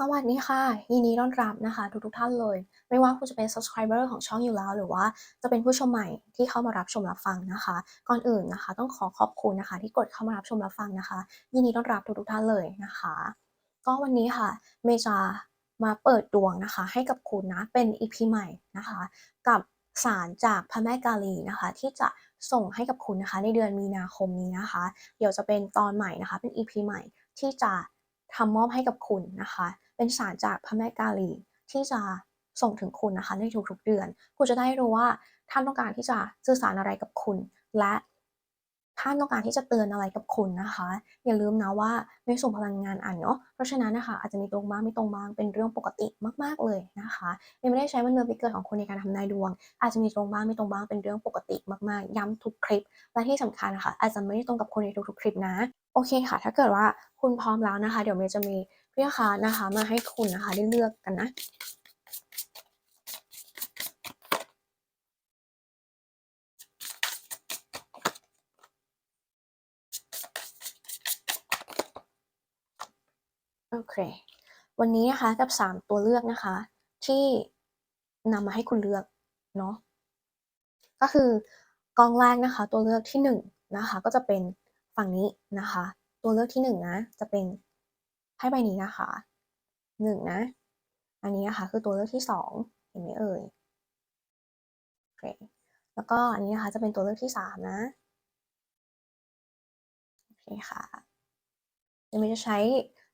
สวัสดีค่ะ ยินดีต้อนรับนะคะ ทุกๆท่านเลย ไม่ว่าคุณจะเป็น subscriber ของช่องอยู่แล้ว หรือว่าจะเป็นผู้ชมใหม่ที่เข้ามารับชมรับฟังนะคะ ก่อนอื่นนะคะ ต้องขอขอบคุณนะคะ ที่กดเข้ามารับชมรับฟังนะคะ ยินดีต้อนรับทุกๆท่านเลยนะคะ ก็วันนี้ค่ะ เมย์จะมาเปิดดวงนะคะ ให้กับคุณนะเป็น EP ใหม่นะคะ กับสารจากพระแม่กาลีนะคะ ที่จะส่งให้กับคุณนะคะ ในเดือนมีนาคมนี้นะคะ เดี๋ยวจะเป็นตอนใหม่นะคะ เป็น EP ใหม่ที่จะทำมอบให้กับคุณนะคะ เป็นสารจากพระแม่กาลี ที่จะส่งถึงคุณนะคะในทุกๆเดือน คุณจะได้รู้ว่าท่านต้องการที่จะสื่อสารอะไรกับคุณ และท่านต้องการที่จะเตือนอะไรกับคุณนะคะ อย่าลืมนะว่าเมย์ส่งพลังงานอ่านเนาะเพราะฉะนั้นนะคะอาจจะมีตรงบ้างไม่ตรงบ้างเป็นเรื่องปกติมากๆเลยนะคะเมย์ไม่ได้ใช้วันเดือนปีเกิดของคุณในการทำนายดวง อาจจะมีตรงบ้างไม่ตรงบ้างเป็นเรื่องปกติมากๆ ย้ำทุกคลิป และที่สำคัญนะคะอาจจะไม่ได้ตรงกับคุณในทุกๆคลิปนะโอเคค่ะ ถ้าเกิดว่าคุณพร้อมแล้วนะคะ เดี๋ยวเมย์จะมี เรียกกานะคะมาให้คุณนะคะได้เลือกกันนะโอเค วันนี้นะคะกับ 3 ตัวเลือกนะคะ ที่นำมาให้คุณเลือกเนาะก็คือกองแรกนะคะ ตัวเลือกที่1นะคะก็จะเป็นฝั่งนี้นะคะ ตัวเลือกที่1นะจะเป็น ไพ่ใบนี้นะคะ1นะ อันนี้นะคะคือตัวเลือกที่2เห็นไหมเอ่ยโอเคแล้วก็อันนี้นะคะจะเป็นตัวเลือกที่3นะโอเคค่ะเดี๋ยวเมย์จะใช้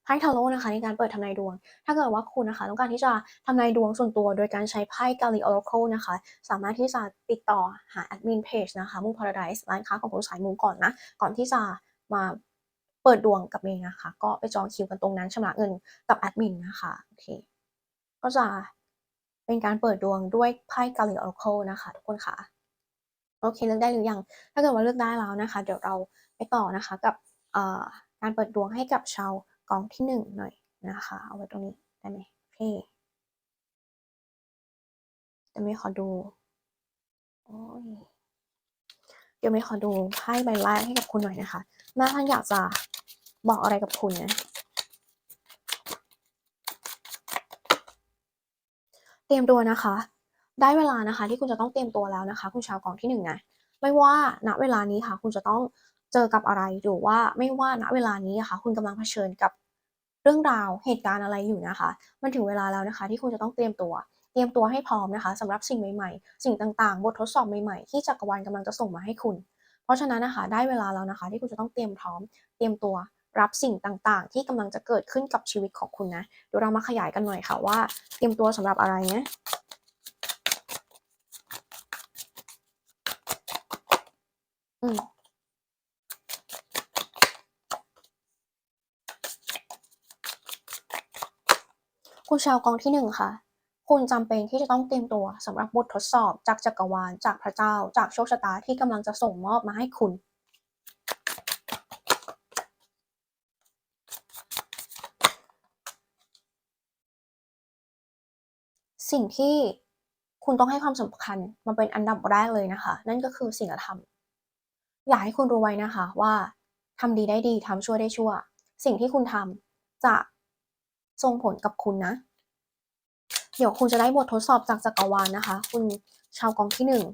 ไพ่ทาโร่นะคะในการเปิดทำนายดวง ถ้าเกิดว่าคุณนะคะ ต้องการที่จะทำนายดวงส่วนตัว โดยการใช้ไพ่กาลีออร์เคิลนะคะ สามารถที่จะติดต่อหาแอดมินเพจนะคะมูพาราไดส์ร้านค้าของคุณสายมูก่อนนะ ก่อนที่จะมา เปิดดวงกับเมย์นะคะ ก็ไปจองคิวกันตรงนั้นชำระเงินกับแอดมินนะคะโอเคก็จะเป็นการเปิดดวงด้วยไพ่กาลีออร์เคิลนะคะ ทุกคนค่ะโอเคเลือกได้หรือยัง ถ้าเกิดว่าเลือกได้แล้วนะคะ เดี๋ยวเราไปต่อนะคะกับการเปิดดวงให้กับชาวกองที่หนึ่งหน่อยนะคะ เอาไว้ตรงนี้ได้ไหมโอเคเดี๋ยวไม่ขอดูโอ้ยเดี๋ยวไม่ขอดูไพ่ใบแรกให้กับคุณหน่อยนะคะแม่ท่านอยากจะ บอกอะไรกับคุณนะ เตรียมตัวนะคะ ได้เวลานะคะ ที่คุณจะต้องเตรียมตัวแล้วนะคะ คุณชาวกองที่หนึ่งนะ ไม่ว่าณเวลานี้ค่ะ คุณจะต้องเจอกับอะไรหรือว่าไม่ว่าณเวลานี้ค่ะคุณกำลังเผชิญกับเรื่องราวเหตุการณ์อะไรอยู่นะคะ มันถึงเวลาแล้วนะคะ ที่คุณจะต้องเตรียมตัว เตรียมตัวให้พร้อมนะคะสำหรับสิ่งใหม่ๆ สิ่งต่างๆ บททดสอบใหม่ๆ ที่จักรวาลกำลังจะส่งมาให้คุณ เพราะฉะนั้นนะคะ ได้เวลาแล้วนะคะ ที่คุณจะต้องเตรียมพร้อม เตรียมตัว รับสิ่งต่างๆ ที่กำลังจะเกิดขึ้นกับชีวิตของคุณนะเดี๋ยวเรามาขยายกันหน่อยค่ะว่า เตรียมตัวสำหรับอะไรนะอืมคุณชาวกองที่หนึ่งค่ะคุณจำเป็นที่จะต้องเตรียมตัวสำหรับบททดสอบจากจักรวาลจากพระเจ้า จากโชคชะตาที่กำลังจะส่งมอบมาให้คุณ สิ่งที่คุณต้องให้ความสำคัญมาเป็นอันดับแรกเลยนะคะ นั่นก็คือศีลธรรม อยากให้คุณรู้ไว้นะคะว่าทำดีได้ดีทำชั่วได้ชั่ว สิ่งที่คุณทำจะส่งผลกับคุณนะ เดี๋ยวคุณจะได้บททดสอบจากจักรวาลนะคะ คุณชาวกองที่หนึ่ง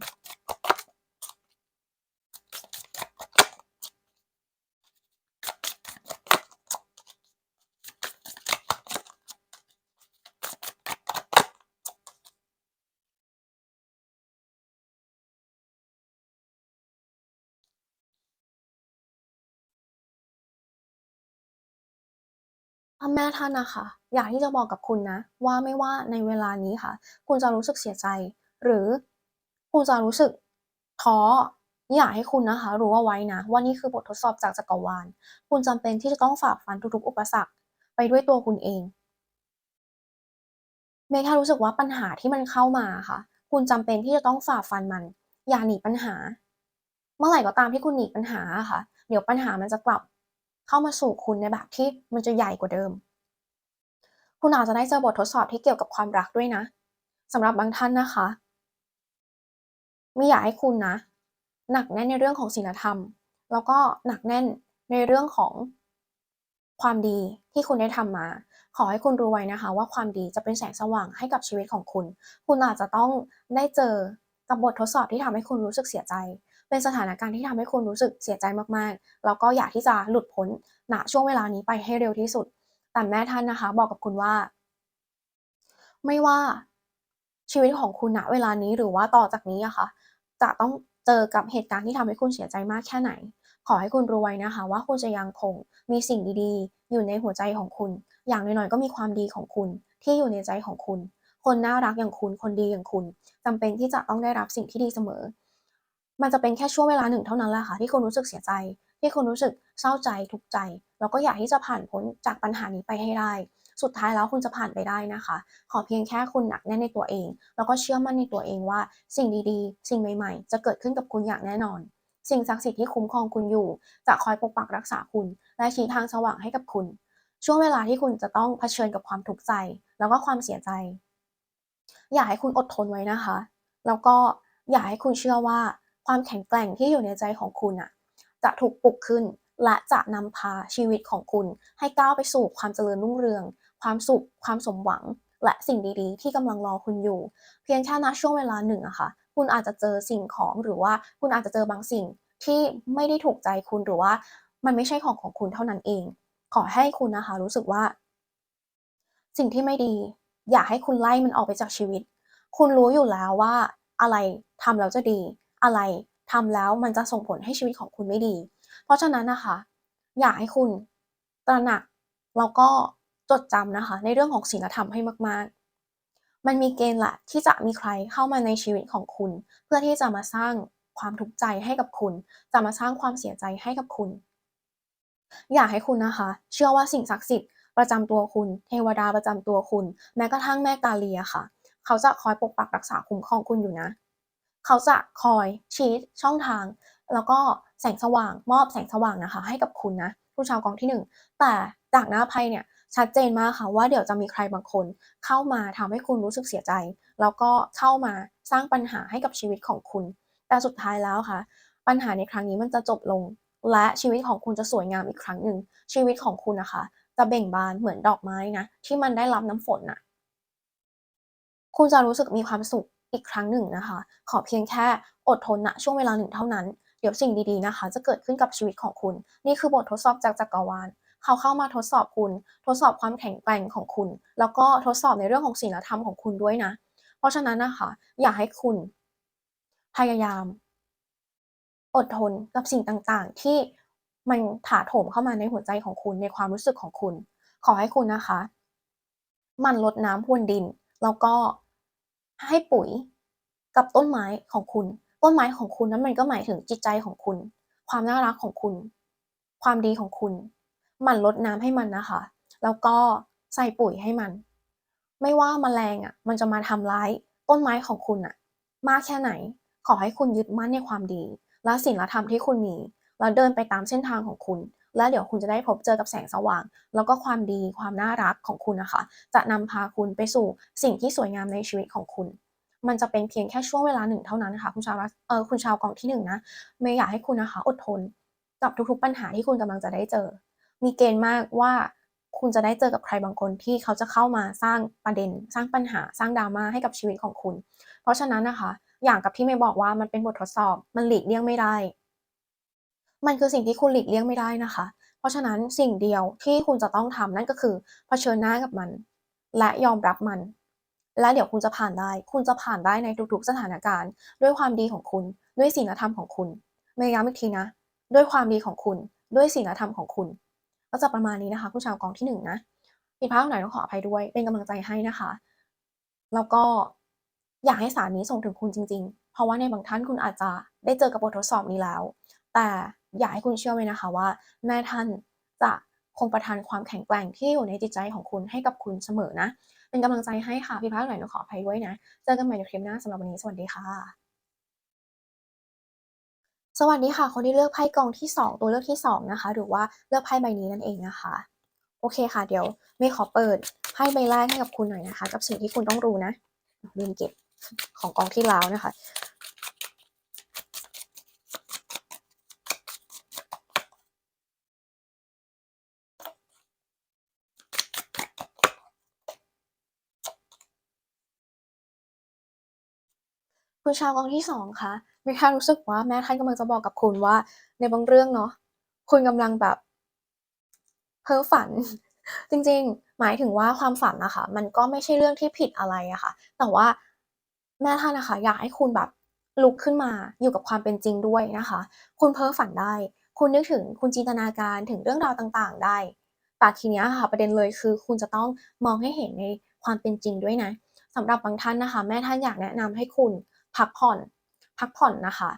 พ่อแม่ท่านนะคะอยากที่จะบอกกับคุณนะ ว่าไม่ว่าในเวลานี้ค่ะ คุณจะรู้สึกเสียใจ หรือคุณจะรู้สึกท้ออยากให้คุณนะคะ รู้เอาไว้นะว่านี่คือบททดสอบจากจักรวาล คุณจำเป็นที่จะต้องฝ่าฟันทุกๆ อุปสรรคไปด้วยตัวคุณเอง เมย์แค่รู้สึกว่าปัญหาที่มันเข้ามาค่ะ คุณจำเป็นที่จะต้องฝ่าฟันมัน อย่าหนีปัญหา เมื่อไหร่ก็ตามที่คุณหนีปัญหาค่ะ เดี๋ยวปัญหามันจะกลับ เข้ามาสู่คุณในแบบที่มันจะใหญ่กว่าเดิม คุณอาจจะได้เจอบททดสอบที่เกี่ยวกับความรักด้วยนะสำหรับบางท่านนะคะไม่อยากให้คุณนะ หนักแน่นในเรื่องของศีลธรรม แล้วก็หนักแน่นในเรื่องของความดีที่คุณได้ทำมา ขอให้คุณรู้ไว้นะคะ ว่าความดีจะเป็นแสงสว่างให้กับชีวิตของคุณ คุณอาจจะต้องได้เจอกับบททดสอบที่ทำให้คุณรู้สึกเสียใจ เป็นสถานการณ์ที่ทำให้คุณรู้สึกเสียใจมากๆ แล้วก็อยากที่จะหลุดพ้นณช่วงเวลานี้ไปให้เร็วที่สุด แต่แม่ท่านนะคะ บอกกับคุณว่า ไม่ว่าชีวิตของคุณณเวลานี้หรือว่าต่อจากนี้อะค่ะ จะต้องเจอกับเหตุการณ์ที่ทำให้คุณเสียใจมากแค่ไหน ขอให้คุณรู้ไว้นะคะ ว่าคุณจะยังคงมีสิ่งดีๆ อยู่ในหัวใจของคุณ อย่างน้อยๆก็มีความดีของคุณ ที่อยู่ในใจของคุณ คนน่ารักอย่างคุณคนดีอย่างคุณจำเป็นที่จะต้องได้รับสิ่งที่ดีเสมอ มันจะเป็นแค่ช่วงเวลาหนึ่งเท่านั้นแหละค่ะที่คุณรู้สึกเสียใจ ที่คุณรู้สึกเศร้าใจทุกข์ใจ แล้วก็อยากที่จะผ่านพ้นจากปัญหานี้ไปให้ได้ สุดท้ายแล้วคุณจะผ่านไปได้นะคะ ขอเพียงแค่คุณหนักแน่นในตัวเอง แล้วก็เชื่อมั่นในตัวเองว่า สิ่งดีๆ สิ่งใหม่ๆ จะเกิดขึ้นกับคุณอย่างแน่นอน สิ่งศักดิ์สิทธิ์ที่คุ้มครองคุณอยู่ จะคอยปกปักรักษาคุณ และชี้ทางสว่างให้กับคุณ ช่วงเวลาที่คุณจะต้องเผชิญกับความทุกข์ใจ แล้วก็ความเสียใจ อยากให้คุณอดทนไว้นะคะ แล้วก็อยากให้คุณเชื่อว่า ความแข็งแกร่งที่อยู่ในใจของคุณอะจะถูกปลุกขึ้น และจะนำพาชีวิตของคุณ ให้ก้าวไปสู่ความเจริญรุ่งเรือง ความสุข ความสมหวัง และสิ่งดีๆ ที่กำลังรอคุณอยู่ เพียงแค่ณช่วงเวลาหนึ่งอะค่ะ คุณอาจจะเจอสิ่งของหรือว่าคุณอาจจะเจอบางสิ่งที่ไม่ได้ถูกใจคุณหรือว่า มันไม่ใช่ของของคุณเท่านั้นเอง ขอให้คุณนะคะ รู้สึกว่า สิ่งที่ไม่ดี อยากให้คุณไล่มันออกไปจากชีวิต คุณรู้อยู่แล้วว่าอะไรทำแล้วจะดี อะไรทำแล้วมันจะส่งผลให้ชีวิตของคุณไม่ดี เพราะฉะนั้นนะคะ อยากให้คุณตระหนักแล้วก็จดจำนะคะ ในเรื่องของศีลธรรมให้มาก ๆ มันมีเกณฑ์แหละที่จะมีใครเข้ามาในชีวิตของคุณ เพื่อที่จะมาสร้างความทุกข์ใจให้กับคุณ จะมาสร้างความเสียใจให้กับคุณ อยากให้คุณนะคะ เชื่อว่าสิ่งศักดิ์สิทธิ์ประจำตัวคุณ เทวดาประจำตัวคุณ แม้กระทั่งแม่กาเลีอะค่ะ เขาจะคอยปกปักรักษาคุ้มครองคุณอยู่นะ เขาจะคอยชี้ช่องทาง แล้วก็แสงสว่างมอบแสงสว่างนะคะ ให้กับคุณนะผู้ชาวกองที่หนึ่งแต่จากหน้าไพ่เนี่ยชัดเจนมากค่ะว่าเดี๋ยวจะมีใครบางคน เข้ามาทำให้คุณรู้สึกเสียใจ แล้วก็เข้ามาสร้างปัญหาให้กับชีวิตของคุณ แต่สุดท้ายแล้วค่ะ ปัญหาในครั้งนี้มันจะจบลง และชีวิตของคุณจะสวยงามอีกครั้งหนึ่งชีวิตของคุณนะคะ จะเบ่งบานเหมือนดอกไม้นะที่มันได้รับน้ำฝนน่ะคุณจะรู้สึกมีความสุข อีกครั้งหนึ่งนะคะ ขอเพียงแค่อดทนณช่วงเวลาหนึ่งเท่านั้น เดี๋ยวสิ่งดีๆนะคะ จะเกิดขึ้นกับชีวิตของคุณ นี่คือบททดสอบจากจักรวาลเขาเข้ามาทดสอบคุณ ทดสอบความแข็งแกร่งของคุณ แล้วก็ทดสอบในเรื่องของศีลธรรมของคุณด้วยนะ เพราะฉะนั้นนะคะ อยากให้คุณ พยายาม อดทนกับสิ่งต่างๆ ที่มันถาโถมเข้ามาในหัวใจของคุณในความรู้สึกของคุณ ขอให้คุณนะคะ มันรดน้ำพรวนดิน แล้วก็ ให้ปุ๋ยกับต้นไม้ของคุณ ต้นไม้ของคุณนั้นมันก็หมายถึงจิตใจของคุณ ความน่ารักของคุณ ความดีของคุณหมั่นรดน้ำให้มันนะคะ แล้วก็ใส่ปุ๋ยให้มัน ไม่ว่าแมลงอะ มันจะมาทำร้ายต้นไม้ของคุณอะ มากแค่ไหน ขอให้คุณยึดมั่นในความดี และศีลธรรมที่คุณมี แล้วเดินไปตามเส้นทางของคุณ แล้วเดี๋ยวคุณจะได้พบเจอกับแสงสว่าง แล้วก็ความดีความน่ารักของคุณนะคะ จะนำพาคุณไปสู่สิ่งที่สวยงามในชีวิตของคุณ มันจะเป็นเพียงแค่ช่วงเวลาหนึ่งเท่านั้นนะคะคุณชาวราเออคุณชาวกองที่หนึ่งนะเมย์อยากให้คุณนะคะ อดทน กับทุกๆปัญหาที่คุณกำลังจะได้เจอ มีเกณฑ์มากว่าคุณจะได้เจอกับใครบางคนที่เขาจะเข้ามาสร้างประเด็น สร้างปัญหาสร้างดราม่าให้กับชีวิตของคุณ เพราะฉะนั้นนะคะ อย่างกับที่เมย์บอกว่ามันเป็นบททดสอบ มันหลีกเลี่ยงไม่ได้ มันคือสิ่งที่คุณหลีกเลี่ยงไม่ได้นะคะ เพราะฉะนั้นสิ่งเดียวที่คุณจะต้องทำนั่นก็คือเผชิญหน้ากับมัน และยอมรับมัน และเดี๋ยวคุณจะผ่านได้ คุณจะผ่านได้ในทุกๆสถานการณ์ ด้วยความดีของคุณ ด้วยศีลธรรมของคุณเมย์ย้ำอีกทีนะ ด้วยความดีของคุณ ด้วยศีลธรรมของคุณ ก็จะประมาณนี้นะคะ ผู้ชาวกองที่หนึ่งนะผิดพลาดตรงไหนต้องขออภัยด้วย เป็นกำลังใจให้นะคะ แล้วก็อยากให้สารนี้ส่งถึงคุณจริง ๆ เพราะว่าในบางท่านคุณอาจจะได้เจอกับบททดสอบนี้แล้ว แต่ อยากให้คุณเชื่อไว้นะคะว่า แม่ท่านจะคงประทานความแข็งแกร่งที่อยู่ในจิตใจของคุณให้กับคุณเสมอนะ เป็นกำลังใจให้ค่ะ พี่พักหน่อยต้องขออภัยด้วยนะ เจอกันใหม่ในคลิปหน้าสำหรับวันนี้ สวัสดีค่ะ สวัสดีค่ะ คนที่เลือกไพ่กองที่ 2 ตัวเลือกที่ 2 นะคะ หรือว่าเลือกไพ่ใบนี้นั่นเองนะคะ โอเคค่ะ เดี๋ยวเมย์ขอเปิดไพ่ใบแรกให้กับคุณหน่อยนะคะ กับสิ่งที่คุณต้องรู้นะลืมเก็บของกองที่แล้วนะคะ คุณชาวกองที่2คะมีค่ารู้สึกว่าแม่ท่านกำลังจะบอกกับคุณว่า ในบางเรื่องเนาะคุณกำลังแบบเพ้อฝัน จริง ๆ หมายถึงว่าความฝันนะคะมันก็ไม่ใช่เรื่องที่ผิดอะไรอะค่ะ แต่ว่าแม่ท่านนะคะ อยากให้คุณแบบลุกขึ้นมาอยู่กับความเป็นจริงด้วยนะคะ คุณเพ้อฝันได้ คุณนึกถึงคุณจินตนาการถึงเรื่องราวต่างๆ ได้ แต่ทีเนี้ยค่ะประเด็นเลยคือ คุณจะต้องมองให้เห็นในความเป็นจริงด้วยนะสำหรับบางท่านนะคะ แม่ท่านอยากแนะนำให้คุณ พักผ่อน พักผ่อนนะคะ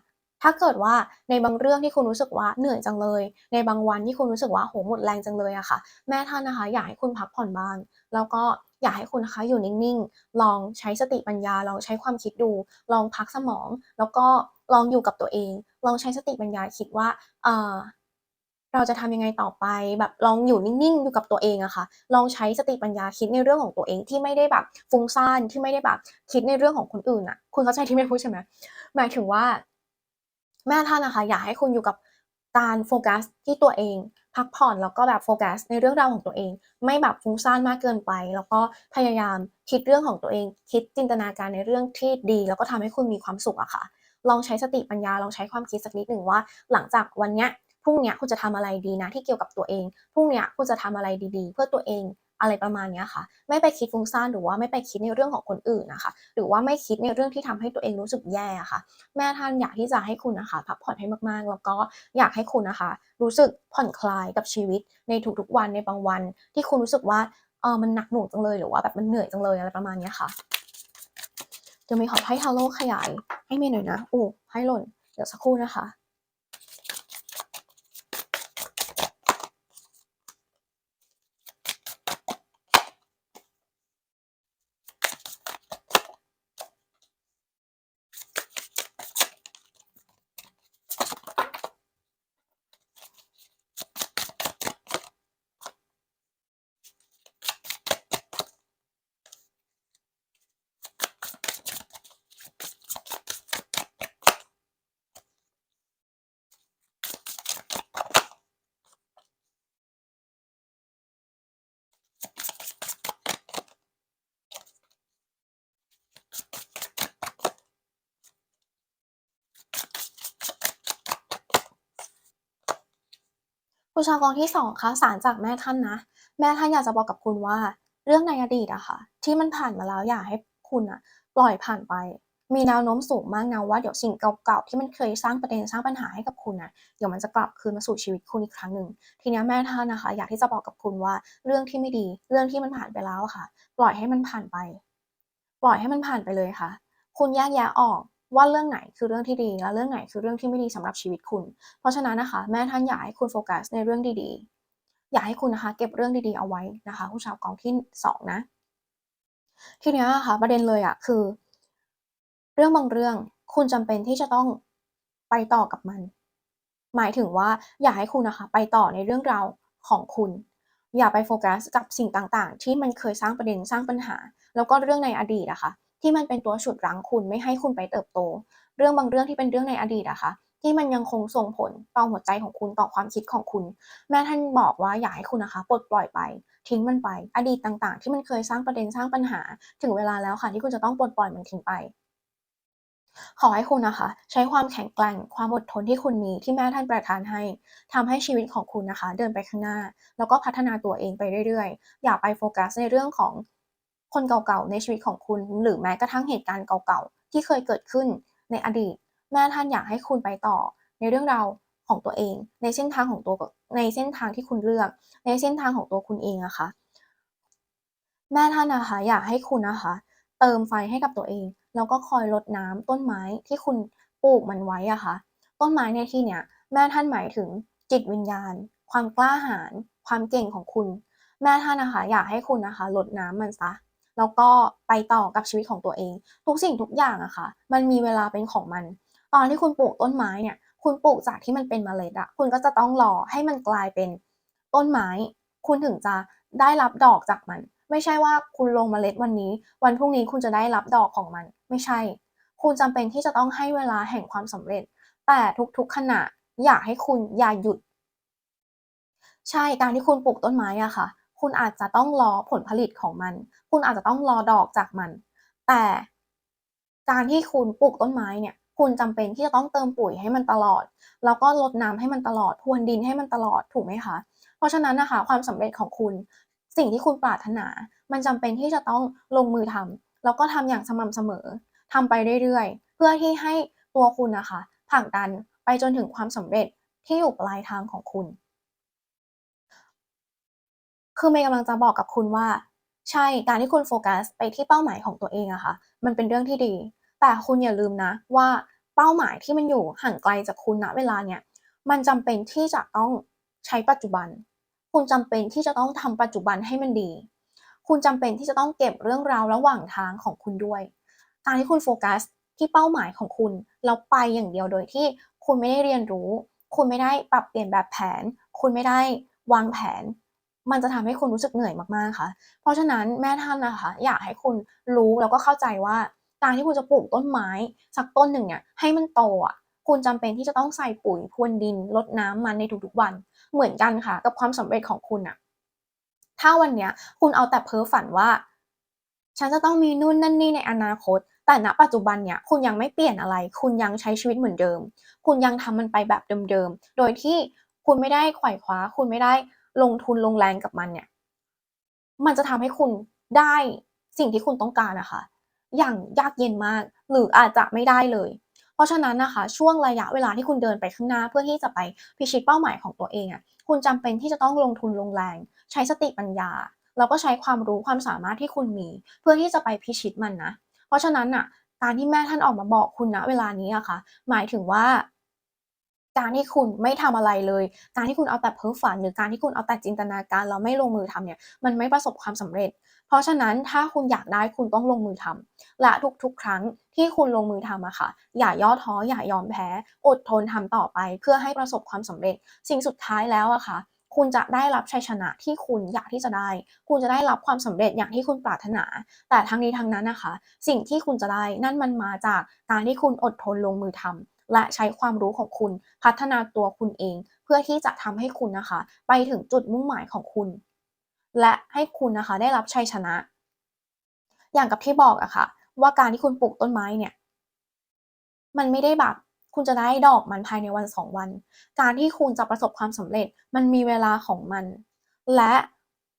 ถ้าเกิดว่าในบางเรื่องที่คุณรู้สึกว่าเหนื่อยจังเลย ในบางวันที่คุณรู้สึกว่าโหหมดแรงจังเลยอะค่ะ แม่ท่านนะคะ อยากให้คุณพักผ่อนบ้าง แล้วก็อยากให้คุณนะคะอยู่นิ่งๆ ลองใช้สติปัญญา ลองใช้ความคิดดู ลองพักสมอง แล้วก็ลองอยู่กับตัวเอง ลองใช้สติปัญญาคิดว่า เราจะทำยังไงต่อไป แบบลองอยู่นิ่งๆอยู่กับตัวเองอะค่ะ ลองใช้สติปัญญาคิดในเรื่องของตัวเองที่ไม่ได้แบบฟุ้งซ่านที่ไม่ได้แบบคิดในเรื่องของคนอื่นน่ะคุณเข้าใจที่แม่พูดใช่ไหม?หมายถึงว่า แม่ท่านนะคะอยากให้คุณอยู่กับการโฟกัสที่ตัวเอง พักผ่อนแล้วก็แบบโฟกัสในเรื่องราวของตัวเอง ไม่แบบฟุ้งซ่านมากเกินไป แล้วก็พยายามคิดเรื่องของตัวเอง คิดจินตนาการในเรื่องที่ดี แล้วก็ทำให้คุณมีความสุขอะค่ะ ลองใช้สติปัญญาลองใช้ความคิดสักนิดหนึ่งว่า หลังจากวันเนี้ย พรุ่งเนี้ยคุณจะทำอะไรดีนะที่เกี่ยวกับตัวเอง พรุ่งเนี้ยคุณจะทำอะไรดีๆ เพื่อตัวเองอะไรประมาณนี้ค่ะ ไม่ไปคิดฟุ้งซ่านหรือว่าไม่ไปคิดในเรื่องของคนอื่นนะคะ หรือว่าไม่คิดในเรื่องที่ทำให้ตัวเองรู้สึกแย่ค่ะ แม่ท่านอยากที่จะให้คุณนะคะ พักผ่อนให้มากๆ แล้วก็อยากให้คุณนะคะ รู้สึกผ่อนคลายกับชีวิตในทุกๆวันในบางวัน ที่คุณรู้สึกว่าเออมันหนักหน่วงจังเลยหรือว่าแบบมันเหนื่อยจังเลยอะไรประมาณนี้ค่ะเดี๋ยวมย์ขอไพ่ทาโรต์ขยายให้เมย์หน่อยนะโอ้ไพ่หล่นเดี๋ยวสักครู่นะคะ คุณชากองที่2คะสารจากแม่ท่านนะ แม่ท่านอยากจะบอกกับคุณว่า เรื่องในอดีตอะค่ะ ที่มันผ่านมาแล้วอยากให้คุณน่ะปล่อยผ่านไป มีแนวโน้มสูงมากนะว่าเดี๋ยวสิ่งเก่าๆที่มันเคยสร้างประเด็นสร้างปัญหาให้กับคุณนะเดี๋ยวมันจะกลับคืนมาสู่ชีวิตคุณอีกครั้งหนึ่งทีนี้แม่ท่านนะคะ อยากที่จะบอกกับคุณว่าเรื่องที่ไม่ดี เรื่องที่มันผ่านไปแล้วค่ะ ปล่อยให้มันผ่านไป ปล่อยให้มันผ่านไปเลยค่ะ คุณแยกแยะออก ว่าเรื่องไหนคือเรื่องที่ดีและเรื่องไหนคือเรื่องที่ไม่ดีสำหรับชีวิตคุณ เพราะฉะนั้นนะคะ แม่ท่านอยากให้คุณโฟกัสในเรื่องดีๆ อยากให้คุณนะคะ เก็บเรื่องดีๆเอาไว้นะคะคุณชาวกองที่2นะ ทีเนี้ยอะค่ะประเด็นเลยอะคือ เรื่องบางเรื่องคุณจำเป็นที่จะต้องไปต่อกับมัน หมายถึงว่าอยากให้คุณนะคะ ไปต่อในเรื่องราวของคุณอย่าไปโฟกัสกับสิ่งต่างๆ ที่มันเคยสร้างประเด็นสร้างปัญหา แล้วก็เรื่องในอดีตอะคะ ที่มันเป็นตัวฉุดรั้งคุณไม่ให้คุณไปเติบโต เรื่องบางเรื่องที่เป็นเรื่องในอดีตอะค่ะที่มันยังคงส่งผลต่อหัวใจของคุณต่อความคิดของคุณ แม่ท่านบอกว่าอยากให้คุณนะคะปลดปล่อยไป ทิ้งมันไป อดีตต่างๆ ที่มันเคยสร้างประเด็นสร้างปัญหา ถึงเวลาแล้วค่ะที่คุณจะต้องปลดปล่อยมันทิ้งไป ขอให้คุณนะคะ ใช้ความแข็งแกร่งความอดทนที่คุณมีที่แม่ท่านประทานให้ทำให้ชีวิตของคุณนะคะ เดินไปข้างหน้า แล้วก็พัฒนาตัวเองไปเรื่อยๆ อย่าไปโฟกัสในเรื่องของ คนเก่าๆในชีวิตของคุณ หรือแม้กระทั่งเหตุการณ์เก่าๆที่เคยเกิดขึ้นในอดีต แม่ท่านอยากให้คุณไปต่อ ในเรื่องราวของตัวเอง ในเส้นทางของตัวในเส้นทางที่คุณเลือก ในเส้นทางของตัวคุณเองอะคะแม่ท่านนะคะอยากให้คุณนะคะ เติมไฟให้กับตัวเอง แล้วก็คอยรดน้ำต้นไม้ที่คุณปลูกมันไว้อะค่ะ ต้นไม้ในที่เนี้ยแม่ท่านหมายถึงจิตวิญญาณ ความกล้าหาญความเก่งของคุณ แม่ท่านนะคะ อยากให้คุณนะคะรดน้ำมันเสีย แล้วก็ไปต่อกับชีวิตของตัวเอง ทุกสิ่งทุกอย่างอะค่ะ มันมีเวลาเป็นของมัน ตอนที่คุณปลูกต้นไม้เนี่ย คุณปลูกจากที่มันเป็นเมล็ดอะคุณก็จะต้องรอให้มันกลายเป็นต้นไม้ คุณถึงจะได้รับดอกจากมัน ไม่ใช่ว่าคุณลงเมล็ดวันนี้ วันพรุ่งนี้คุณจะได้รับดอกของมัน ไม่ใช่ คุณจำเป็นที่จะต้องให้เวลาแห่งความสำเร็จ แต่ทุกๆขณะอยากให้คุณอย่าหยุด ใช่การที่คุณปลูกต้นไม้อะค่ะ คุณอาจจะต้องรอผลผลิตของมัน คุณอาจจะต้องรอดอกจากมัน แต่การที่คุณปลูกต้นไม้เนี่ย คุณจำเป็นที่จะต้องเติมปุ๋ยให้มันตลอด แล้วก็รดน้ำให้มันตลอดพรวนดินให้มันตลอดถูกไหมคะ เพราะฉะนั้นนะคะความสำเร็จของคุณสิ่งที่คุณปรารถนา มันจำเป็นที่จะต้องลงมือทำแล้วก็ทำอย่างสม่ำเสมอทำไปเรื่อยๆ เพื่อที่ให้ตัวคุณนะคะผลักดันไปจนถึงความสำเร็จที่อยู่ปลายทางของคุณ คือเมย์กำลังจะบอกกับคุณว่า ใช่การที่คุณโฟกัสไปที่เป้าหมายของตัวเองอะค่ะ มันเป็นเรื่องที่ดี แต่คุณอย่าลืมนะว่าเป้าหมายที่มันอยู่ห่างไกลจากคุณณเวลาเนี้ยมันจำเป็นที่จะต้องใช้ปัจจุบัน คุณจำเป็นที่จะต้องทำปัจจุบันให้มันดี คุณจำเป็นที่จะต้องเก็บเรื่องราวระหว่างทางของคุณด้วย การที่คุณโฟกัสที่เป้าหมายของคุณแล้วไปอย่างเดียวโดยที่คุณไม่ได้เรียนรู้ คุณไม่ได้ปรับเปลี่ยนแบบแผน คุณไม่ได้วางแผน มันจะทำให้คุณรู้สึกเหนื่อยมากๆค่ะ เพราะฉะนั้นแม่ท่านนะคะ อยากให้คุณรู้แล้วก็เข้าใจว่าการที่คุณจะปลูกต้นไม้สักต้นหนึ่งเนี่ยให้มันโตอะคุณจำเป็นที่จะต้องใส่ปุ๋ยพรวนดินรดน้ำมันในทุกๆวัน เหมือนกันค่ะ กับความสำเร็จของคุณน่ะถ้าวันเนี้ยคุณเอาแต่เพ้อฝันว่า ฉันจะต้องมีนู่นนั่นนี่ในอนาคต แต่ณปัจจุบันเนี่ยคุณยังไม่เปลี่ยนอะไร คุณยังใช้ชีวิตเหมือนเดิม คุณยังทำมันไปแบบเดิมๆ โดยที่คุณไม่ได้ไขว่คว้า คุณไม่ได้ ลงทุนลงแรงกับมันเนี่ย มันจะทำให้คุณได้สิ่งที่คุณต้องการอะคะ อย่างยากเย็นมาก หรืออาจจะไม่ได้เลย เพราะฉะนั้นนะคะ ช่วงระยะเวลาที่คุณเดินไปข้างหน้าเพื่อที่จะไปพิชิตเป้าหมายของตัวเองอะคุณจำเป็นที่จะต้องลงทุนลงแรง ใช้สติปัญญา แล้วก็ใช้ความรู้ความสามารถที่คุณมี เพื่อที่จะไปพิชิตมันนะ เพราะฉะนั้นน่ะ การที่แม่ท่านออกมาบอกคุณณเวลานี้อะค่ะ หมายถึงว่า การที่คุณไม่ทำอะไรเลย การที่คุณเอาแต่เพ้อฝัน หรือการที่คุณเอาแต่จินตนาการแล้วไม่ลงมือทำเนี่ยมันไม่ประสบความสำเร็จ เพราะฉะนั้นถ้าคุณอยากได้คุณต้องลงมือทำและทุกๆ ครั้งที่คุณลงมือทำอะค่ะ อย่าย่อท้ออย่ายอมแพ้ อดทนทำต่อไป เพื่อให้ประสบความสำเร็จ สิ่งสุดท้ายแล้วอะค่ะคุณจะได้รับชัยชนะที่คุณอยากที่จะได้ คุณจะได้รับความสำเร็จอย่างที่คุณปรารถนา แต่ทั้งนี้ทั้งนั้นนะคะ สิ่งที่คุณจะได้นั่นมันมาจากการที่คุณอดทนลงมือทำ และใช้ความรู้ของคุณพัฒนาตัวคุณเอง เพื่อที่จะทำให้คุณนะคะ ไปถึงจุดมุ่งหมายของคุณ และให้คุณนะคะได้รับชัยชนะ อย่างกับที่บอกอะค่ะ ว่าการที่คุณปลูกต้นไม้เนี่ย มันไม่ได้แบบคุณจะได้ดอกมันภายในวัน2วัน การที่คุณจะประสบความสำเร็จ มันมีเวลาของมัน และ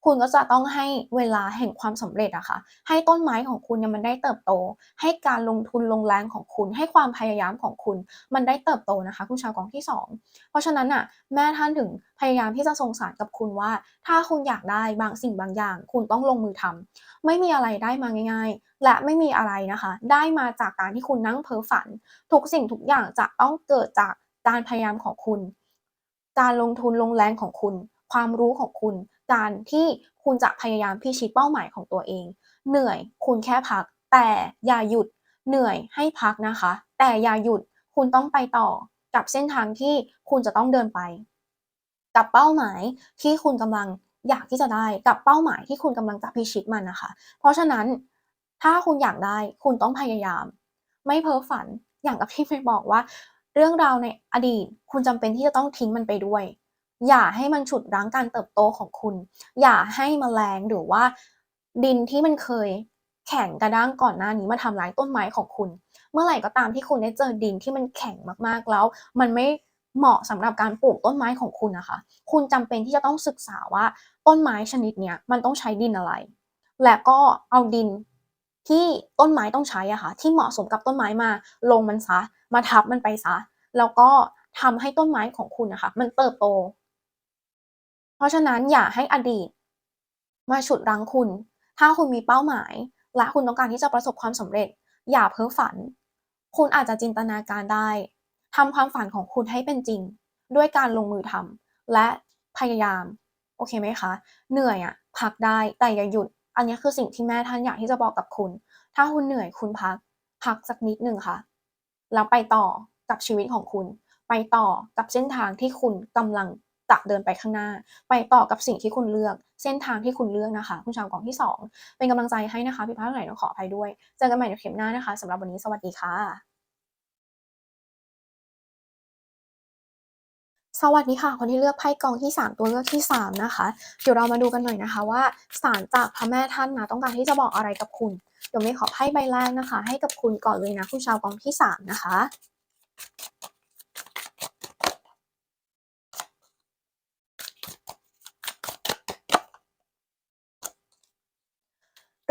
คุณก็จะต้องให้เวลาแห่งความสำเร็จอะค่ะ ให้ต้นไม้ของคุณเนี่ยมันได้เติบโต ให้การลงทุนลงแรงของคุณ ให้ความพยายามของคุณ มันได้เติบโตนะคะ คุณชาวกองที่ 2 เพราะฉะนั้นน่ะแม่ท่านถึงพยายามที่จะส่งสารกับคุณว่า ถ้าคุณอยากได้บางสิ่งบางอย่าง คุณต้องลงมือทำไม่มีอะไรได้มาง่าย ๆ และไม่มีอะไรนะคะ ได้มาจากการที่คุณนั่งเพ้อฝัน ทุกสิ่งทุกอย่างจะต้องเกิดจากการพยายามของคุณ การลงทุนลงแรงของคุณ ความรู้ของคุณ การที่คุณจะพยายามพิชิตเป้าหมายของตัวเอง เหนื่อยคุณแค่พัก แต่อย่าหยุด เหนื่อยให้พักนะคะ แต่อย่าหยุดคุณต้องไปต่อกับเส้นทางที่คุณจะต้องเดินไป กับเป้าหมายที่คุณกำลังอยากที่จะได้กับเป้าหมายที่คุณกำลังจะพิชิตมันนะคะ เพราะฉะนั้นถ้าคุณอยากได้คุณต้องพยายาม ไม่เพ้อฝันอย่างกับที่เมย์บอกว่า เรื่องราวในอดีต คุณจำเป็นที่จะต้องทิ้งมันไปด้วย อย่าให้มันฉุดรั้งการเติบโตของคุณ อย่าให้แมลงหรือว่า ดินที่มันเคยแข็งกระด้างก่อนหน้านี้มาทำร้ายต้นไม้ของคุณ เมื่อไหร่ก็ตามที่คุณได้เจอดินที่มันแข็งมากๆแล้ว มันไม่เหมาะสำหรับการปลูกต้นไม้ของคุณนะคะ คุณจำเป็นที่จะต้องศึกษาว่าต้นไม้ชนิดเนี้ยมันต้องใช้ดินอะไร และก็เอาดินที่ต้นไม้ต้องใช้อะค่ะ ที่เหมาะสมกับต้นไม้มาลงมันเสียมาทับมันไปเสียแล้วก็ทำให้ต้นไม้ของคุณนะคะ มันเติบโต ราะฉะนั้นอย่าให้อดีต มาฉุดรั้งคุณ ถ้าคุณมีเป้าหมาย และคุณต้องการที่จะประสบความสำเร็จ อย่าเพ้อฝัน คุณอาจจะจินตนาการได้ทำความฝันของคุณให้เป็นจริง ด้วยการลงมือทำและพยายาม โอเคไหมคะ เหนื่อยอะพักได้แต่อย่าหยุด อันนี้คือสิ่งที่แม่ท่านอยากที่จะบอกกับคุณ ถ้าคุณเหนื่อยคุณพัก พักสักนิดหนึ่งค่ะแล้วไปต่อกับชีวิตของคุณ ไปต่อกับเส้นทางที่คุณกำลัง จะเดินไปข้างหน้า ไปต่อกับสิ่งที่คุณเลือก เส้นทางที่คุณเลือกนะคะ คุณชาวกองที่ 2 เป็นกำลังใจให้นะคะผิดพลาดตรงไหนต้องขออภัยด้วย เจอกันใหม่ในเทปหน้านะคะสำหรับวันนี้สวัสดีค่ะ สวัสดีค่ะ คนที่เลือกไพ่กองที่ 3 ตัวเลือกที่ 3 นะคะ เดี๋ยวเรามาดูกันหน่อยนะคะว่าสารจากพระแม่ท่านนะต้องการที่จะบอกอะไรกับคุณเดี๋ยวไม่ขอไพ่ใบแรกนะคะ ให้กับคุณก่อนเลยนะคุณชาวกองที่ 3 นะคะ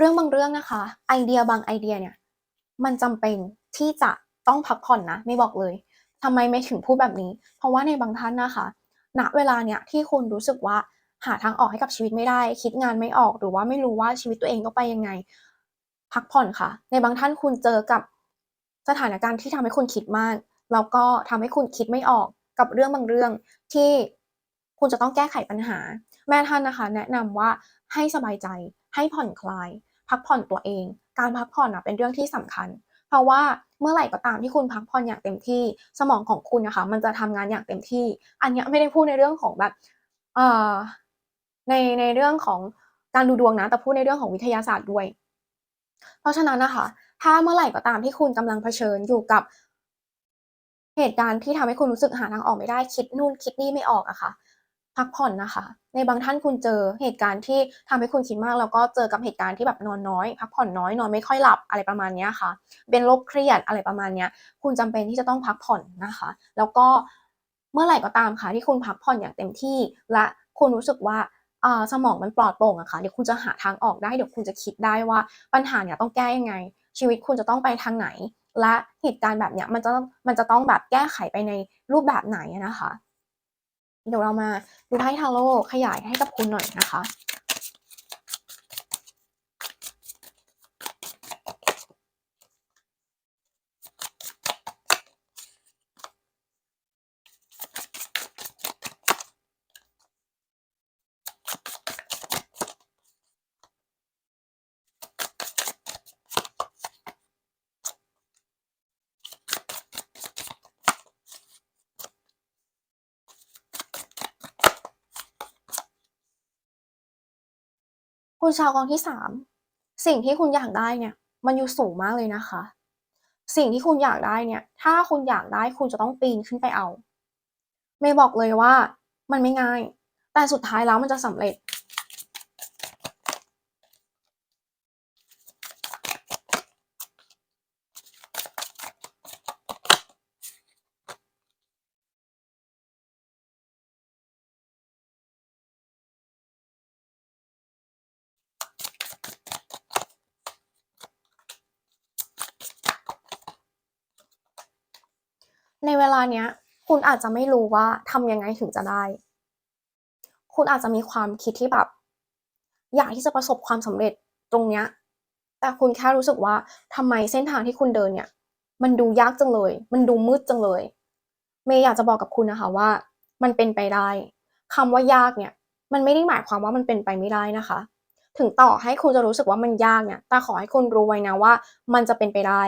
เรื่องบางเรื่องนะคะ ไอเดียบางไอเดียเนี่ย มันจำเป็นที่จะต้องพักผ่อนนะ ไม่บอกเลยทำไมไม่ถึงพูดแบบนี้ เพราะว่าในบางท่านนะคะ ณ เวลาเนี่ยที่คุณรู้สึกว่าหาทางออกให้กับชีวิตไม่ได้ คิดงานไม่ออกหรือว่าไม่รู้ว่าชีวิตตัวเองต้องไปยังไง พักผ่อนค่ะ ในบางท่านคุณเจอกับสถานการณ์ที่ทำให้คุณคิดมากแล้วก็ทำให้คุณคิดไม่ออกกับเรื่องบางเรื่องที่คุณจะต้องแก้ไขปัญหา แม่ท่านนะคะ แนะนำว่าให้สบายใจให้ผ่อนคลาย พักผ่อนตัวเอง การพักผ่อนนะเป็นเรื่องที่สำคัญ เพราะว่าเมื่อไหร่ก็ตามที่คุณพักผ่อนอย่างเต็มที่ สมองของคุณนะคะ มันจะทำงานอย่างเต็มที่ อันนี้ไม่ได้พูดในเรื่องของแบบเอ่อในในเรื่องของการดูดวงนะแต่พูดในเรื่องของวิทยาศาสตร์ด้วย เพราะฉะนั้นนะคะ ถ้าเมื่อไหร่ก็ตามที่คุณกำลังเผชิญอยู่กับเหตุการณ์ที่ทำให้คุณรู้สึกหาทางออกไม่ได้คิดนู่นคิดนี่ไม่ออกอะค่ะ พักผ่อนนะคะ ในบางท่านคุณเจอเหตุการณ์ที่ทำให้คุณคิดมาก แล้วก็เจอกับเหตุการณ์ที่แบบนอนน้อย พักผ่อนน้อยนอนไม่ค่อยหลับอะไรประมาณนี้ค่ะ เป็นโรคเครียดอะไรประมาณนี้คุณจำเป็นที่จะต้องพักผ่อนนะคะ แล้วก็เมื่อไหร่ก็ตามค่ะที่คุณพักผ่อนอย่างเต็มที่ และคุณรู้สึกว่าสมองมันปลอดโปร่งอะค่ะเดี๋ยวคุณจะหาทางออกได้เดี๋ยวคุณจะคิดได้ว่าปัญหาเนี่ยต้องแก้ยังไง ชีวิตคุณจะต้องไปทางไหน และเหตุการณ์แบบเนี้ยมันจะมันจะต้องแบบแก้ไขไปในรูปแบบไหนอะนะคะ เดี๋ยวเรามาดูไพ่ทาโร่ขยายให้กับคุณหน่อยนะคะ คุณชาวกองที่สามสิ่งที่คุณอยากได้เนี่ย มันอยู่สูงมากเลยนะคะ สิ่งที่คุณอยากได้เนี่ย ถ้าคุณอยากได้คุณจะต้องปีนขึ้นไปเอา เมย์บอกเลยว่ามันไม่ง่าย แต่สุดท้ายแล้วมันจะสำเร็จาเนี้ย คุณอาจจะไม่รู้ว่าทำยังไงถึงจะได้ คุณอาจจะมีความคิดที่แบบ อยากที่จะประสบความสำเร็จตรงเนี้ย แต่คุณแค่รู้สึกว่าทำไมเส้นทางที่คุณเดินเนี่ย มันดูยากจังเลย มันดูมืดจังเลย เมย์อยากจะบอกกับคุณนะคะว่า มันเป็นไปได้คำว่ายากเนี่ย มันไม่ได้หมายความว่ามันเป็นไปไม่ได้นะคะถึงต่อให้คุณจะรู้สึกว่ามันยากเนี่ย แต่ขอให้คุณรู้ไว้นะว่า มันจะเป็นไปได้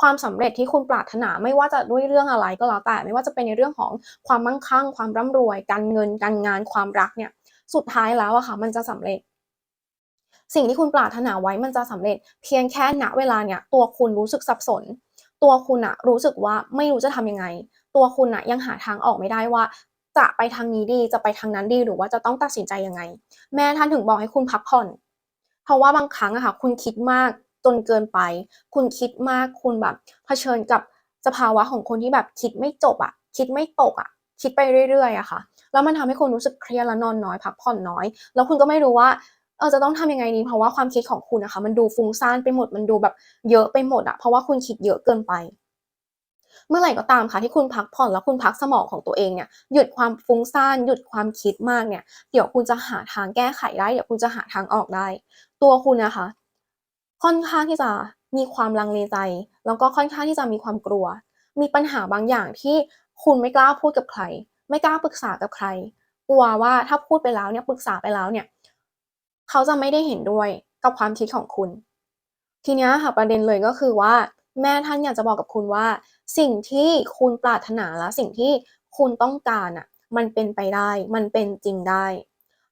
ความสำเร็จที่คุณปรารถนาไม่ว่าจะด้วยเรื่องอะไรก็แล้วแต่ไม่ว่าจะเป็นในเรื่องของความมั่งคั่ง ความร่ำรวย การเงิน การงานความรักเนี่ยสุดท้ายแล้วอะค่ะมันจะสำเร็จ สิ่งที่คุณปรารถนาไว้มันจะสำเร็จ เพียงแค่ณเวลาเนี่ยตัวคุณรู้สึกสับสน ตัวคุณอะรู้สึกว่าไม่รู้จะทำยังไง ตัวคุณอะยังหาทางออกไม่ได้ว่าจะไปทางนี้ดีจะไปทางนั้นดีหรือว่าจะต้องตัดสินใจยังไง แม่ท่านถึงบอกให้คุณพักผ่อน เพราะว่าบางครั้งอะค่ะคุณคิดมาก จนเกินไป คุณคิดมากคุณแบบเผชิญกับสภาวะของคนที่แบบคิดไม่จบอะคิดไม่ตกอะคิดไปเรื่อยๆอะค่ะ แล้วมันทำให้คุณรู้สึกเครียดและนอนน้อยพักผ่อนน้อย แล้วคุณก็ไม่รู้ว่าเออจะต้องทำยังไงดีเพราะว่าความคิดของคุณนะคะ มันดูฟุ้งซ่านไปหมดมันดูแบบเยอะไปหมดอะเพราะว่าคุณคิดเยอะเกินไป เมื่อไหร่ก็ตามค่ะที่คุณพักผ่อนแล้วคุณพักสมองของตัวเองเนี่ยหยุดความฟุ้งซ่านหยุดความคิดมากเนี่ย เดี๋ยวคุณจะหาทางแก้ไขได้เดี๋ยวคุณจะหาทางออกได้ ตัวคุณนะคะ ค่อนข้างที่จะมีความลังเลใจ แล้วก็ค่อนข้างที่จะมีความกลัว มีปัญหาบางอย่างที่คุณไม่กล้าพูดกับใคร ไม่กล้าปรึกษากับใคร กลัวว่าถ้าพูดไปแล้วเนี่ยปรึกษาไปแล้วเนี่ย เขาจะไม่ได้เห็นด้วยกับความคิดของคุณ ทีนี้ค่ะประเด็นเลยก็คือว่า แม่ท่านอยากจะบอกกับคุณว่า สิ่งที่คุณปรารถนาและสิ่งที่คุณต้องการน่ะ มันเป็นไปได้ มันเป็นจริงได้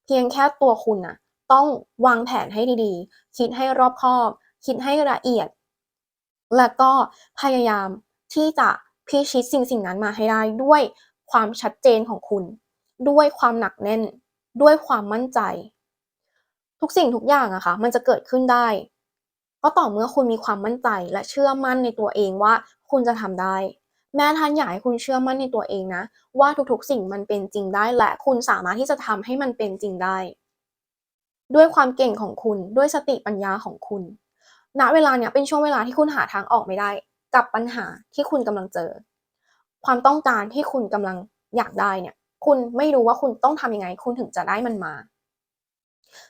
เพียงแค่ตัวคุณน่ะ ต้องวางแผนให้ดีๆ คิดให้รอบคอบ คิดให้ละเอียด แล้วก็พยายามที่จะพิชิตสิ่งๆนั้นมาให้ได้ด้วยความชัดเจนของคุณ ด้วยความหนักแน่น ด้วยความมั่นใจ ทุกสิ่งทุกอย่างอะค่ะ มันจะเกิดขึ้นได้ ก็ต่อเมื่อคุณมีความมั่นใจและเชื่อมั่นในตัวเองว่าคุณจะทำได้ แม่ท่านอยากให้คุณเชื่อมั่นในตัวเองนะ ว่าทุกๆ สิ่งมันเป็นจริงได้ และคุณสามารถที่จะทำให้มันเป็นจริงได้ ด้วยความเก่งของคุณ ด้วยสติปัญญาของคุณ ณ เวลาเนี้ยเป็นช่วงเวลาที่คุณหาทางออกไม่ได้ กับปัญหาที่คุณกำลังเจอ ความต้องการที่คุณกำลังอยากได้เนี่ย คุณไม่รู้ว่าคุณต้องทำยังไง คุณถึงจะได้มันมา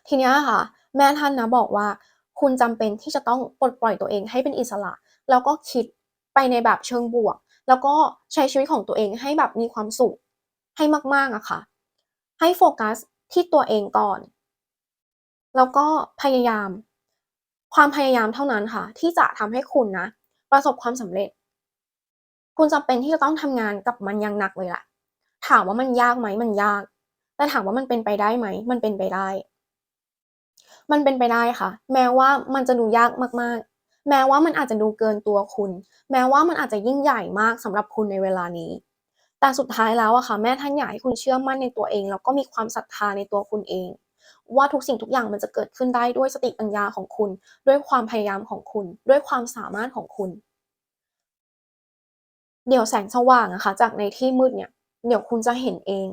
ทีเนี้ยค่ะ แม่ท่านนะบอกว่า คุณจำเป็นที่จะต้องปลดปล่อยตัวเองให้เป็นอิสระ แล้วก็คิดไปในแบบเชิงบวก แล้วก็ใช้ชีวิตของตัวเองให้แบบมีความสุขให้มากๆอะค่ะ ให้โฟกัสที่ตัวเองก่อน แล้วก็พยายาม ความพยายามเท่านั้นค่ะ ที่จะทำให้คุณนะ ประสบความสำเร็จ คุณจำเป็นที่จะต้องทำงานกับมันอย่างหนักเลยแหละถามว่ามันยากไหมมันยาก แต่ถามว่ามันเป็นไปได้ไหม มันเป็นไปได้ มันเป็นไปได้ค่ะ แม้ว่ามันจะดูยากมากๆ แม้ว่ามันอาจจะดูเกินตัวคุณ แม้ว่ามันอาจจะยิ่งใหญ่มากสำหรับคุณในเวลานี้ แต่สุดท้ายแล้วอะค่ะ แม่ท่านอยากให้คุณเชื่อมั่นในตัวเอง แล้วก็มีความศรัทธาในตัวคุณเอง ว่าทุกสิ่งทุกอย่างมันจะเกิดขึ้นได้ด้วยสติปัญญาของคุณ ด้วยความพยายามของคุณ ด้วยความสามารถของคุณ เดี๋ยวแสงสว่างอะค่ะจากในที่มืดเนี่ยเดี๋ยวคุณจะเห็นเอง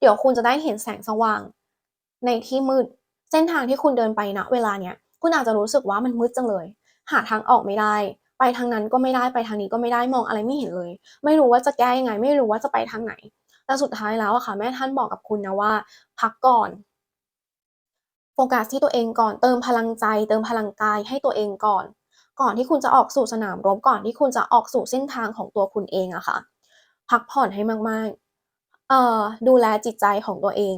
เดี๋ยวคุณจะได้เห็นแสงสว่าง ในที่มืด เส้นทางที่คุณเดินไปณเวลาเนี้ยคุณอาจจะรู้สึกว่ามันมืดจังเลย หาทางออกไม่ได้ ไปทางนั้นก็ไม่ได้ไปทางนี้ก็ไม่ได้มองอะไรไม่เห็นเลย ไม่รู้ว่าจะแก้ยังไง ไม่รู้ว่าจะไปทางไหน แต่สุดท้ายแล้วอะค่ะแม่ท่านบอกกับคุณนะว่า พักก่อน ฟกัสที่ตัวเองก่อนเติมพลังใจ เติมพลังกายให้ตัวเองก่อน ก่อนที่คุณจะออกสู่สนามรบก่อนที่คุณจะออกสู่เส้นทางของตัวคุณเองอะค่ะ พักผ่อนให้มากๆเอ่อดูแลจิตใจของตัวเอง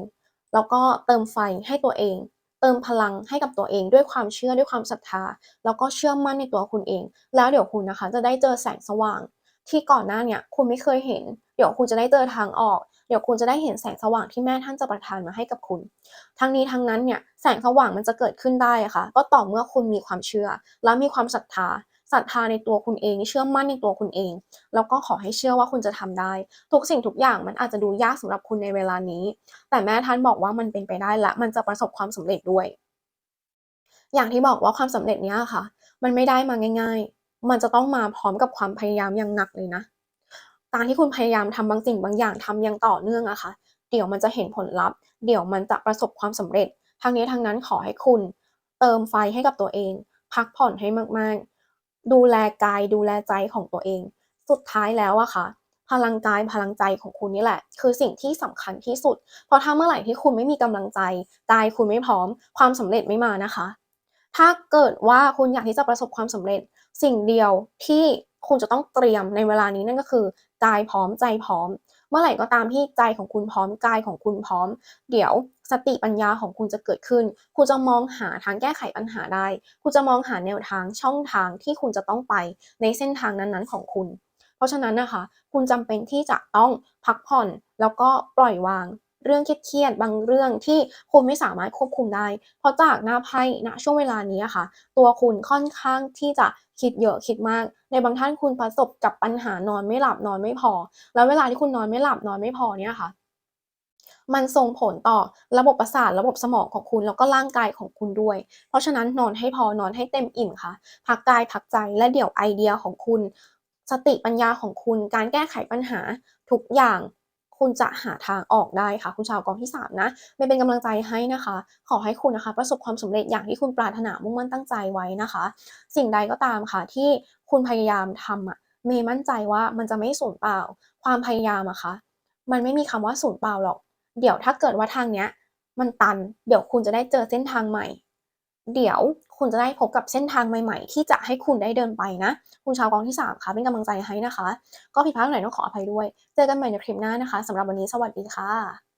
แล้วก็เติมไฟให้ตัวเอง เติมพลังให้กับตัวเองด้วยความเชื่อด้วยความศรัทธา แล้วก็เชื่อมั่นในตัวคุณเอง แล้วเดี๋ยวคุณนะคะ จะได้เจอแสงสว่าง ที่ก่อนหน้าเนี้ยคุณไม่เคยเห็น เดี๋ยวคุณจะได้เจอทางออก เดี๋ยวคุณจะได้เห็นแสงสว่างที่แม่ท่านจะประทานมาให้กับคุณ ทั้งนี้ทั้งนั้นเนี่ยแสงสว่างมันจะเกิดขึ้นได้อะค่ะ ก็ต่อเมื่อคุณมีความเชื่อ และมีความศรัทธาศรัทธาในตัวคุณเองเชื่อมั่นในตัวคุณเอง แล้วก็ขอให้เชื่อว่าคุณจะทำได้ ทุกสิ่งทุกอย่างมันอาจจะดูยากสำหรับคุณในเวลานี้ แต่แม่ท่านบอกว่ามันเป็นไปได้และมันจะประสบความสำเร็จด้วย อย่างที่บอกว่าความสำเร็จเนี้ยอะค่ะ มันไม่ได้มาง่าย ๆ มันจะต้องมาพร้อมกับความพยายามอย่างหนักเลยนะ การที่คุณพยายามทำบางสิ่งบางอย่างทำอย่างต่อเนื่องอะค่ะ เดี๋ยวมันจะเห็นผลลัพธ์ เดี๋ยวมันจะประสบความสำเร็จทั้งนี้ทั้งนั้นขอให้คุณ เติมไฟให้กับตัวเอง พักผ่อนให้มากๆ ดูแลกายดูแลใจของตัวเอง สุดท้ายแล้วอะค่ะ พลังกายพลังใจของคุณนี่แหละ คือสิ่งที่สำคัญที่สุด เพราะถ้าเมื่อไหร่ที่คุณไม่มีกำลังใจกายคุณไม่พร้อม ความสำเร็จไม่มานะคะ ถ้าเกิดว่าคุณอยากที่จะประสบความสำเร็จ สิ่งเดียวที่คุณจะต้องเตรียมในเวลานี้นั่นก็คือ กายพร้อมใจพร้อม เมื่อไหร่ก็ตามที่ใจของคุณพร้อมกายของคุณพร้อม เดี๋ยวสติปัญญาของคุณจะเกิดขึ้น คุณจะมองหาทางแก้ไขปัญหาได้ คุณจะมองหาแนวทางช่องทางที่คุณจะต้องไปในเส้นทางนั้นๆของคุณ เพราะฉะนั้นนะคะ คุณจำเป็นที่จะต้องพักผ่อนแล้วก็ปล่อยวาง เรื่องเครียดๆบางเรื่องที่คุณไม่สามารถควบคุมได้ เพราะจากหน้าไพ่ณช่วงเวลานี้ค่ะ ตัวคุณค่อนข้างที่จะคิดเยอะคิดมาก ในบางท่านคุณประสบกับปัญหานอนไม่หลับนอนไม่พอ แล้วเวลาที่คุณนอนไม่หลับนอนไม่พอเนี่ยค่ะมันส่งผลต่อระบบประสาทระบบสมองของคุณแล้วก็ร่างกายของคุณด้วย เพราะฉะนั้นนอนให้พอนอนให้เต็มอิ่มค่ะ พักกายพักใจและเดี๋ยวไอเดียของคุณ สติปัญญาของคุณ การแก้ไขปัญหาทุกอย่าง คุณจะหาทางออกได้ค่ะ คุณชาวกองที่3นะเมย์เป็นกำลังใจให้นะคะ ขอให้คุณนะคะประสบความสำเร็จอย่างที่คุณปรารถนามุ่งมั่นตั้งใจไว้นะคะ สิ่งใดก็ตามค่ะที่คุณพยายามทำอะเมย์มั่นใจว่ามันจะไม่สูญเปล่า ความพยายามอะคะมันไม่มีคำว่าสูญเปล่าหรอก เดี๋ยวถ้าเกิดว่าทางเนี้ย มันตัน เดี๋ยวคุณจะได้เจอเส้นทางใหม่ เดี๋ยว คุณจะได้พบกับเส้นทางใหม่ ๆ ที่จะให้คุณได้เดินไปนะ คุณชาวกองที่ 3 ค่ะ เป็นกำลังใจให้นะคะ ก็ผิดพลาดตรงไหนต้องขออภัยด้วย เจอกันใหม่ในคลิปหน้านะคะสำหรับวันนี้สวัสดีค่ะ